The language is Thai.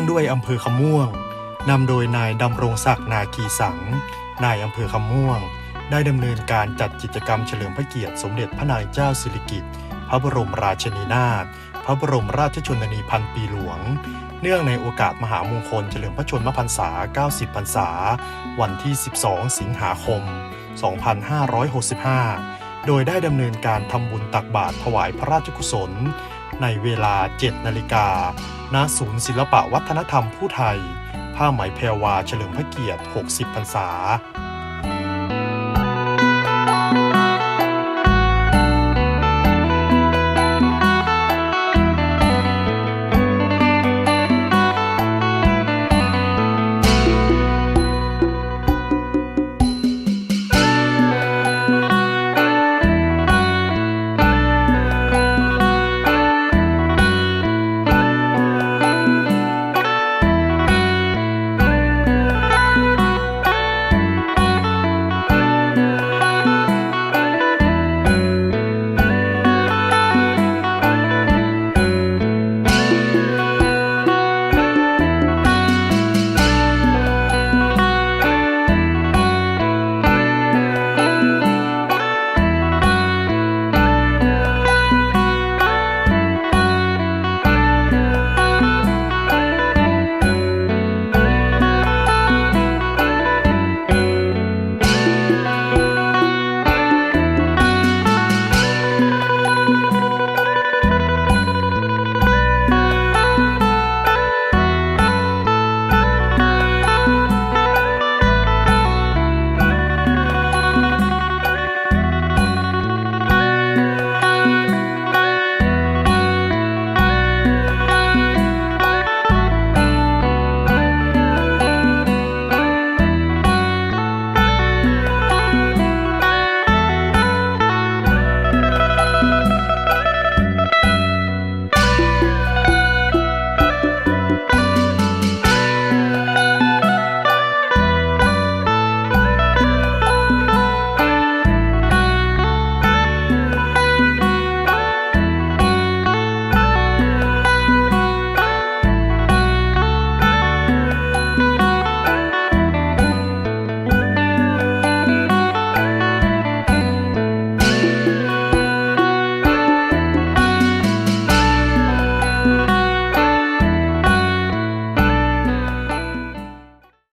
อำเภอคำม่วงนำโดยนายดำรงศักดิ์นาคีสัง นายอำเภอคำม่วง ได้ดำเนินการจัดกิจกรรมเฉลิมพระเกียรติสมเด็จพระนางเจ้าสิริกิติ์พระบรมราชินีนาถพระบรมราชชนนีพันปีหลวง เนื่องในโอกาสมหามงคลเฉลิมพระชนมพรรษา 90 พรรษา วันที่ 12 สิงหาคม 2565 โดยได้ดำเนินการทำบุญตักบาตรถวายพระราชกุศล ในเวลา 7 นาฬิกา ณศูนย์ศิลปวัฒนธรรมผู้ไทย ผ้าไหมแพรวาเฉลิมพระเกียรติ 60 พรรษา